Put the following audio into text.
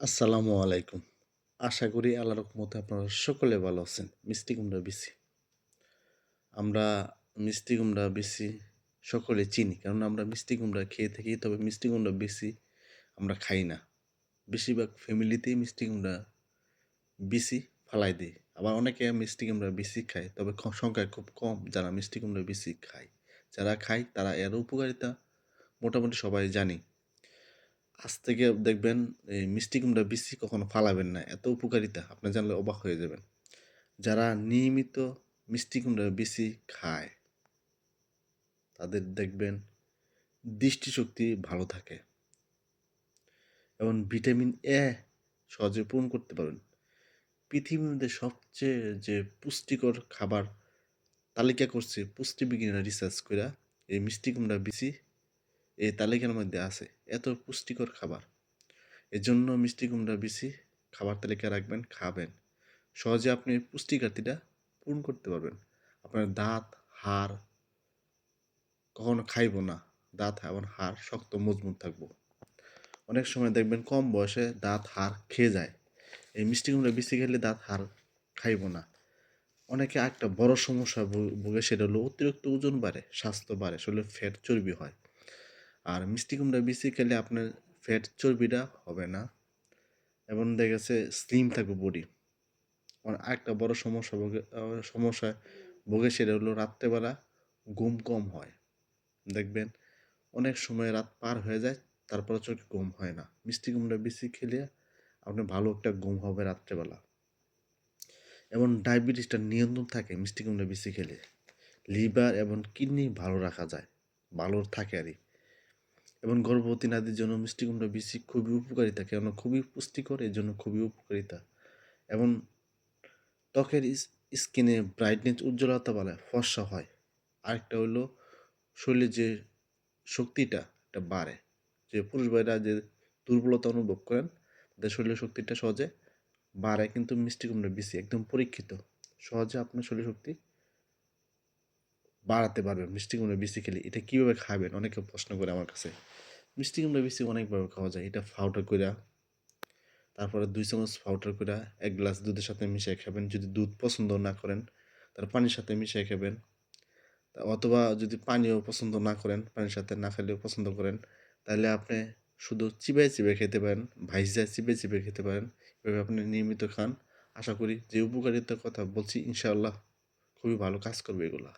আসসালামু আলাইকুম। আশা করি আল্লাহর রহমতে আপনারা সকলে ভালো আছেন। মিষ্টি কুমড়া বেশি। আমরা মিষ্টি কুমড়া বেশি সকলে চিনি, কারণ আমরা মিষ্টি কুমড়া খেয়ে থাকি, তবে মিষ্টি কুমড়া বেশি আমরা খাই না। বেশিরভাগ ফ্যামিলিতেই মিষ্টি কুমড়া বেশি ফালাই দিই আবার অনেকে মিষ্টি কুমড়া বেশি খায়, তবে সংখ্যায় খুব কম যারা মিষ্টি কুমড়া বেশি খায়। যারা খায়, তারা এর উপকারিতা মোটামুটি সবাই জানি। আজ থেকে দেখবেন, এই মিষ্টি কুমড়া বেশি কখনো ফালাবেন না। এত উপকারিতা, আপনি জানলে অবাক হয়ে যাবেন। যারা নিয়মিত মিষ্টি কুমড়া বেশি খায়, তাদের দেখবেন দৃষ্টিশক্তি ভালো থাকে। এবং ভিটামিন এ সহজে পূরণ করতে পারেন। পৃথিবীর মধ্যে সবচেয়ে যে পুষ্টিকর খাবার তালিকা করছে পুষ্টিবিজ্ঞানীরা রিসার্চ করে এই মিষ্টি কুমড়া বেশি এই তালিকার মধ্যে আছে। এত পুষ্টিকর খাবার। এজন্য মিষ্টি কুমড়া বেশি খাবার তালিকা রাখবেন, খাবেন। সহজে আপনি পুষ্টি ঘাটতিটা পূরণ করতে পারবেন। আপনার দাঁত, হাড়, কখনো খাইব না। দাঁত, এবং হাড় শক্ত, মজবুত থাকব। অনেক সময় দেখবেন কম বয়সে দাঁত, হাড় খেয়ে যায়। এই মিষ্টি কুমড়া বেশি খেলে দাঁত, হাড় খাইব না। অনেকে একটা বড় সমস্যা ভুগে, সেটা হলো অতিরিক্ত ওজন বাড়ে, স্বাস্থ্য বাড়ে, শরীরে ফ্যাট চর্বি হয়। আর মিষ্টি কুমড়া বেশি খেলে আপনার ফ্যাট চর্বিটা হবে না। এবং দেখা গেছে স্লিম থাকবে বডি আর আরেকটা বড় সমস্যা ভোগে আহ, সমস্যায় ভোগে সেটা হলো রাত্রেবেলা ঘুম কম হয়। দেখবেন অনেক সময় রাত পার হয়ে যায় তারপরে চোখে ঘুম হয় না। মিষ্টি কুমড়া বেশি খেলে আপনার ভালো একটা ঘুম হবে রাত্রেবেলা। এবং ডায়াবেটিসটা নিয়ন্ত্রণ থাকে মিষ্টি কুমড়া বেশি খেলে লিভার এবং কিডনি ভালো রাখা যায় ভালো থাকে আর। এবং গর্ভবতী নারীদের জন্য মিষ্টি কুমড়া বেশি খুবই উপকারিতা কেন খুবই পুষ্টিকর, এর জন্য খুবই উপকারিতা। এবং ত্বকের স্কিনে ব্রাইটনেস উজ্জ্বলতা বাড়ায়, ফর্সা হয়। আরেকটা হলো শরীরে যে শক্তিটা, এটা বাড়ে। যে পুরুষ ভাইরা যে দুর্বলতা অনুভব করেন, তাদের শরীরের শক্তিটা সহজে বাড়ে কিন্তু মিষ্টি কুমড়া বেশি, একদম পরীক্ষিত। সহজে আপনার শরীর শক্তি বাড়াতে পারবেন। মিষ্টি কুমড়া বেশি খেলে এটা কীভাবে খাবেন? অনেকে প্রশ্ন করে আমার কাছে। মিষ্টি কুমড়া বেশি অনেকভাবে খাওয়া যায়। এটা ফাউডার কইরা, তারপরে দুই চামচ পাউডার করে এক গ্লাস দুধের সাথে মিশিয়ে খাবেন। যদি দুধ পছন্দ না করেন তাহলে পানির সাথে মিশিয়ে খাবেন। অথবা যদি পানিও পছন্দ না করেন, পানির সাথে না খেলেও পছন্দ করেন, তাহলে আপনি শুধু চিবাই চিবে খেতে পারেন ভাইজা চিবে চিবে খেতে পারেন। এভাবে আপনি নিয়মিত খান। আশা করি যে উপকারিতার কথা বলছি, ইনশাআল্লাহ খুবই ভালো কাজ করবে এগুলা।